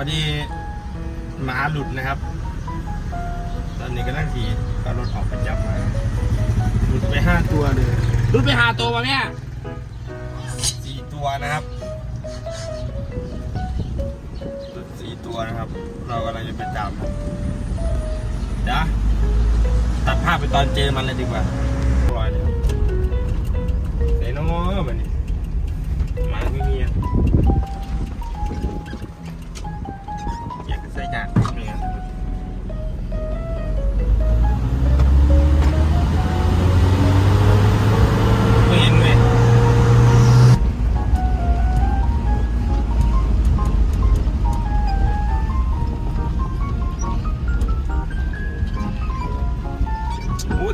อดีหมาหลุดนะครับ ตอนนี้ก็นั่งขี่ก็รถออกไปจับมาหลุดไปห้าตัวเลยรุดไปหาตัวมาแม่สี่ตัวนะครับหลุดสี่ตัวนะครับ เรากำลังจะไปจับเดี๋ยวตัดภาพไปตอนเจอมันเลยดีกว่าร้อยเลยครับไหนน้องมันนี่หมาไม่มีอะ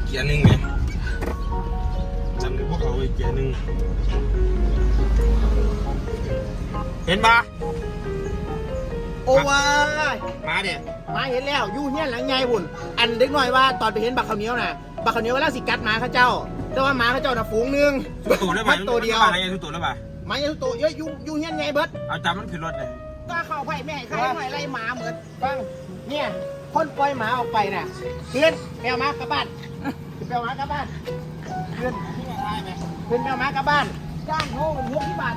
เกียร์หนึ่งไงจำได้พวกเขาไอ้เกียร์หนึ่งเห็นปะโอ้ว้ายมาเด็ดมาเห็นแล้วอยู่เฮี้ยนหลังไงบุ่นอันเด็กหน่อยว่าตอนไปเห็นบักข้าวเหนียวน่ะบักข้าวเหนียวว่าแล้วสิกัดหมาเข้าเจ้า แต่ว่าหมาเข้าเจ้าน่ะฝูงหนึงทุกตัวแล้วมัป่ะนตัวเดียวอะไรทุกตัวแล้วป่ะหมาอยู่ตัวเยอะอยู่อยู่เฮี้ยนไงเบิด เอาจำมันขึ้นรถเลย ก็เข้าไปแม่ใครหน่อยไล่หมาเหมือนฟังเนี่ย คนปล่อยหมาออกไปน่ะเพื่อนแมวหมากลับบ้านแมวหมากลับบ้านเพื่อนที่ไหนได้ไหมเพื่อนแมวหมากลับบ้านจ้างโง่หกที่บาท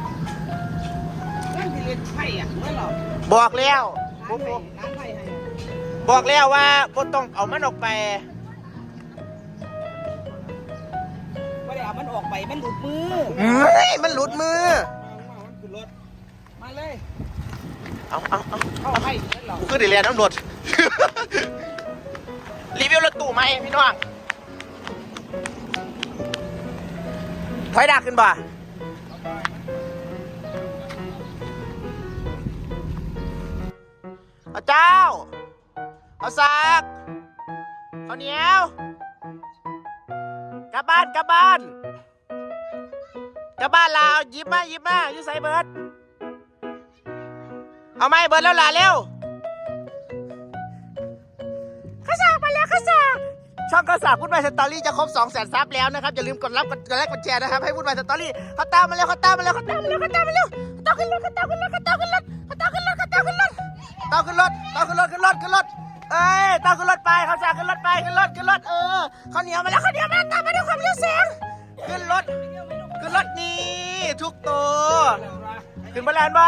นั่นที่เรียนไพ่อะเมื่อหรอบอกแล้วร้านไผ่ร้านไผ่ให้บอกแล้วว่าบ่ต้องเอามันออกไปไม่ได้เอามันออกไปมันหลุดมือเฮ้ยมันหลุดมือขึ้นรถมาเลย เอาเอาเอาเข้าให้เงินเรากูขึ้นเรียนน้ำรถรีวิวรถตู้ไหมพี่น้องถอยดักขึ้นบ่เอาเจ้า เอาซักเอาเหนียว กลับบ้าน กลับบ้าน กลับบ้านลาวหยิบมาหยิบมาอยู่ใส่เบิร์ด เอาไหมเบิร์ดแล้วล่ะเร็วข้าสากมาแล้วข้าสากช่องข้าสากพูดไปสตอรี่จะครบ2 0 0 0 0ซับแล้วนะครับอย่าลืมกดรับกดไลค์กดแชร์นะครับให้พูดไปสตอรี่เขาตามมาแล้วเขาตามมาแล้วเขาตามมาแล้วเขาตามมาแล้วเขาตามขึ้นรถเขาตามขึ้นรถเขาตามขึ้นรถเขาตามขึ้นรถเขาตามขึ้นรถตามขึ้นรถตามขึ้นรถขึ้นรถขึ้นรถเอ้ยตามขึ้นรถไปเขาสากขึ้นรถไปขึ้นรถขึ้นรถเออเขาวเหนียวมาแล้วเขาวเหนียวมาตามมาด้วยความเร็วแสงขึ้นรถขึ้นรถนี่ทุกตัวขึ้นบนแลนบ่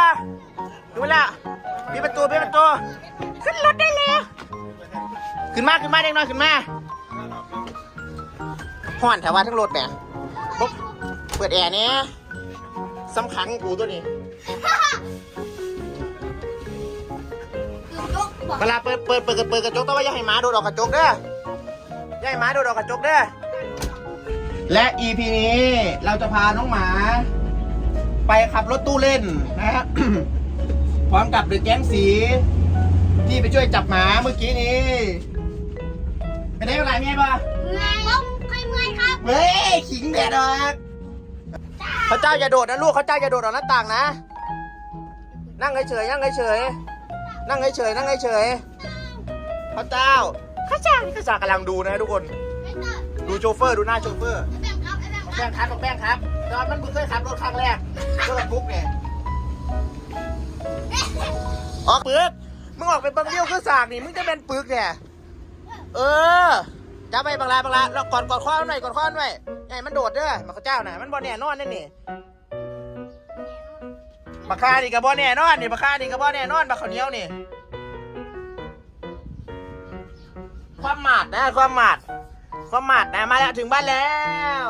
ขึ้นบนแล้ว มีประตูมีประตูขึ้นรถได้แล้วขึ้นมาขึ้นมาเด็กน้อยขึ้นมาห่อนแถวว่าทั้งรถแหมปุ๊บเปิดแอร์เนี่ยสำคัญกูตัวนี้เวลาเปิดเปิดเปิดเปิดกระจกต้องว่าอย่าให้หมาโดดออกกระจกเด้ออย่าให้หมาโดดออกกระจกเด้อและ EP นี้เราจะพาน้องหมา ไปขับรถตู้เล่นนะฮะ พร้อมกับเด็กแก๊งสีที่ไปช่วยจับหมาเมื่อกี้นี้เป็นได้เท่าไหร่เมียปะผมเคยเมื่อยครับ เฮ้ย ขิงแดดออกเขาเจ้าอย่าโดดนะลูกเขาเจ้าอย่าโดดออกหน้าต่างนะ นั่งเฉยๆนั่งเฉยๆนั่งเฉยๆนั่งเฉยๆเขาเจ้าเขาเจ้านี่เขาเจ้ากำลังดูนะทุกคน ดูโชเฟอร์ดูหน้าโชเฟอร์ไอ้แบงค์ครับไอ้แบงค์แป้งครับบอกแป้งครับตอนมันเพิ่งเคยขับรถครั้งแรกรถบรรทุกเนี่ย ออกปึกมึงออกไปเบังเลี้ยวคือสากนี่ มึงจะเป็นปึกเนี่ย เออจับไปบางลาบางลาเรากอดกอดข้อหน่อยกอดข้อหน่อยใหญ่มันโดดเด้อมาข้าเจ้าน่ะ มันบ่แน่นอนนี่นี่บักคานี่กับบ่แน่นอนนี่บักคานี่กับบ่แน่นอนบักข้าวเหนียวนี่ ความหมาดนะความหมาดความหมาดนะมาแล้วถึงบ้านแล้ว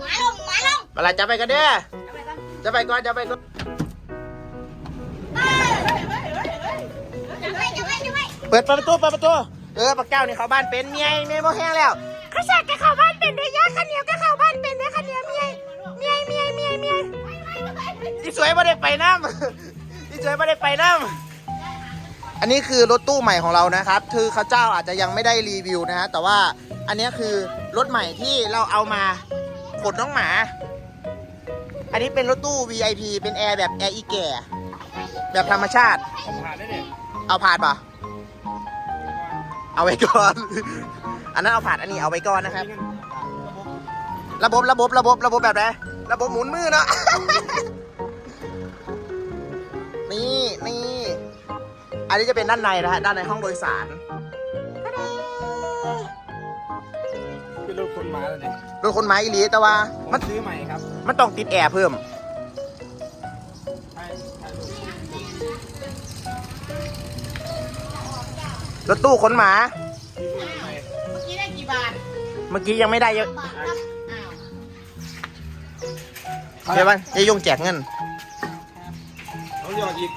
หมาลงหมาลงเวลาจะไปกันเด้อ จะไปก่อนจะไปก่อนเปิดประตูเปิดประตูเออปักเจ้านี่เข้าบ้านเป็นเมียเมียโมแห้งแล้วข้าชากแกเข้าบ้านเป็นด้วยยาข้าเหนียวแกเข้าบ้านเป็นด้วยข้าเหนียวเมียเมียเมียเมียเมียอีสวยไม่ได้ไปน้ำอีสวยไม่ได้ไปน้ำอันนี้คือรถตู้ใหม่ของเรานะครับ คือข้าเจ้าอาจจะยังไม่ได้รีวิวนะฮะแต่ว่าอันนี้คือรถใหม่ที่เราเอามาขนน้องหมา อันนี้เป็นรถตู้ VIP เป็นแอร์แบบแอร์อีแก่ แบบธรรมชาติ ผมผ่านได้เนี่ยเอาผ่านปะเอาไว้ก่อน อันนั้นเอาผ่านอันนี้เอาไว้ก่อนนะครับ ระบบระบบระบบระบบแบบไหนระบบหมุนมือเนาะ นี่นี่ อันนี้จะเป็นด้านในนะฮะด้านในห้องโดยสาร เป็นรถคนมาแล้วเนี่ยรถคนไม้อีหลีแต่ว่าผมันมซื้อใหม่ครับ มันต้องติดแอร์เพิ่มใช่ใช่รถตู้ขนหมา เมื่อกี้ได้กี่บาทเมื่อกี้ยังไม่ได้เยอะบาทครับอ้าวใช่ปะยายยงแจกเงินต้องหยอดอีก